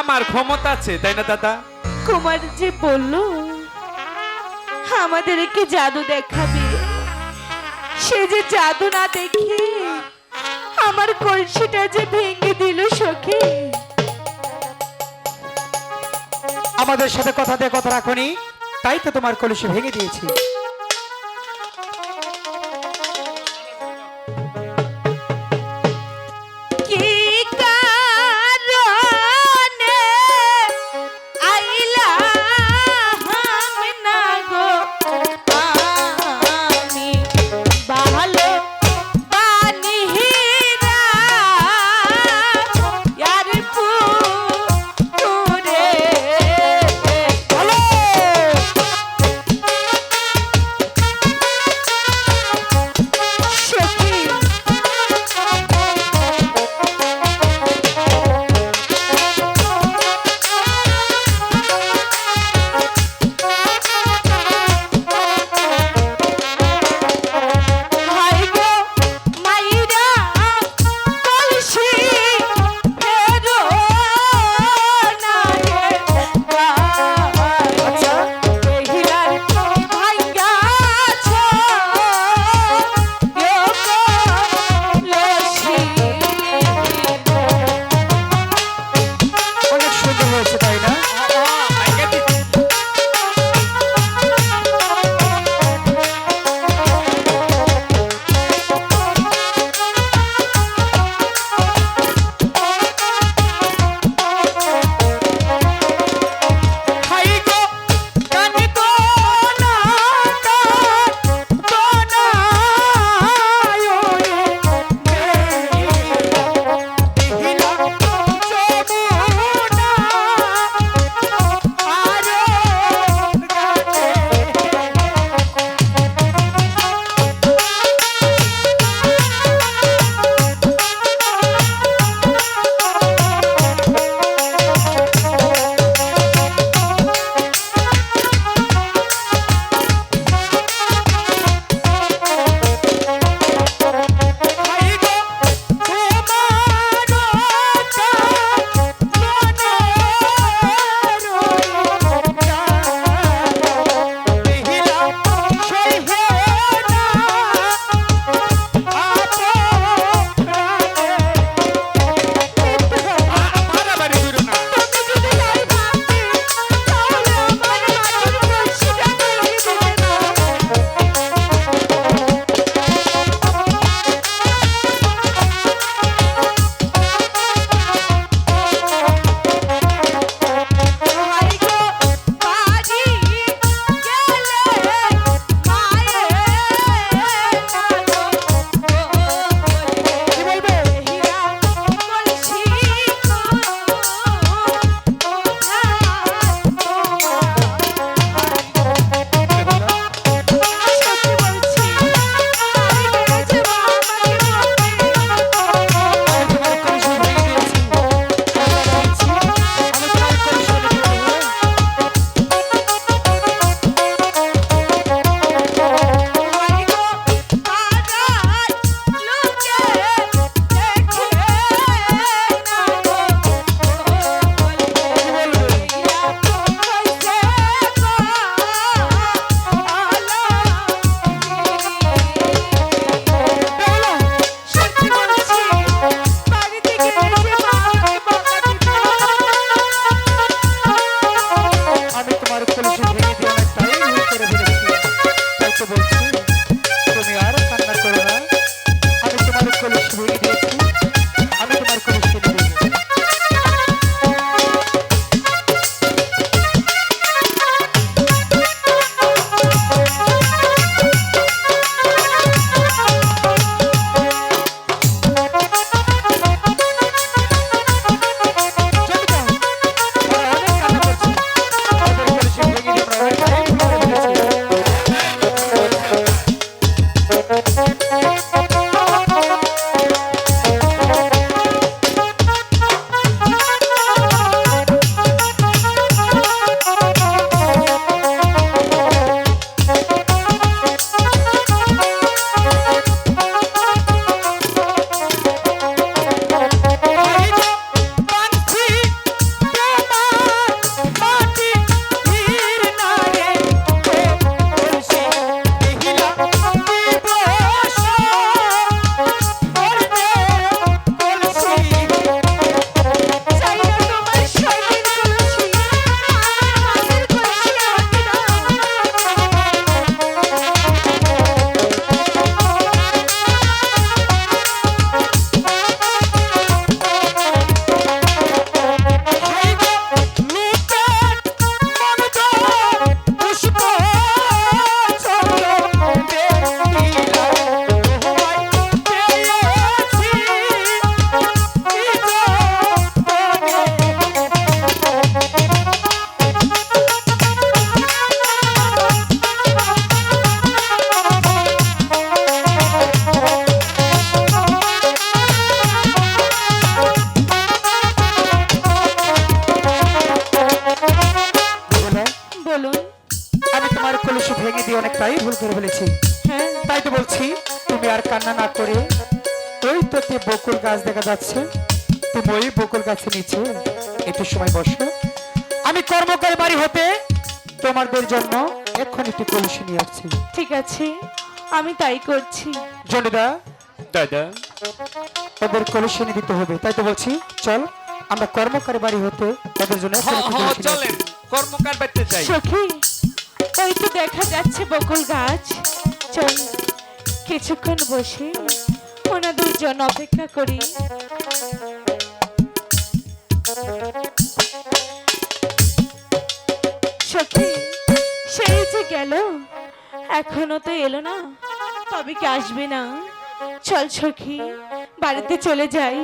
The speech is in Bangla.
আমার ক্ষমতা আছে তাই না দাদা? কুমার যে বলল আমাদেরকে জাদু দেখাবে। সে যে জাদু না দেখে আমার কলসিটা যে ভেঙে দিল সখী। আমাদের সাথে কথা দিয়ে কথা রাখনি। তাই তো তোমার কলসি ভেঙে দিয়েছি। শুনেছি। করে ফেলেছি। হ্যাঁ তাই তো বলছি তুমি আর কান্না না করে ওই তোকে বকুল গাছ দেখা যাচ্ছে। তুমি ওই বকুল গাছের নিচে একটু সময় বসো আমি কর্মকার বাড়ি হতে তোমাদের জন্য এখন একটি কলসি নিয়ে আসছি। ঠিক আছে আমি তাই করছি। জনিদা দাদা। ওদের কলসি এনে দিতে হবে তাই তো বলছি চল আমরা কর্মকার বাড়ি হতে ওদের জন্য একটি চলেন কর্মকার বাড়িতে যাই। সখী ওই তো দেখা যাচ্ছে বকুল গাছ। চল কিছুক্ষণ বসে ওনাদের জন্য অপেক্ষা করি। সখী সেই যে গেল, এখনও তো এলো না, তবে কি আসবে না? চল সখী, বাড়িতে চলে যাই।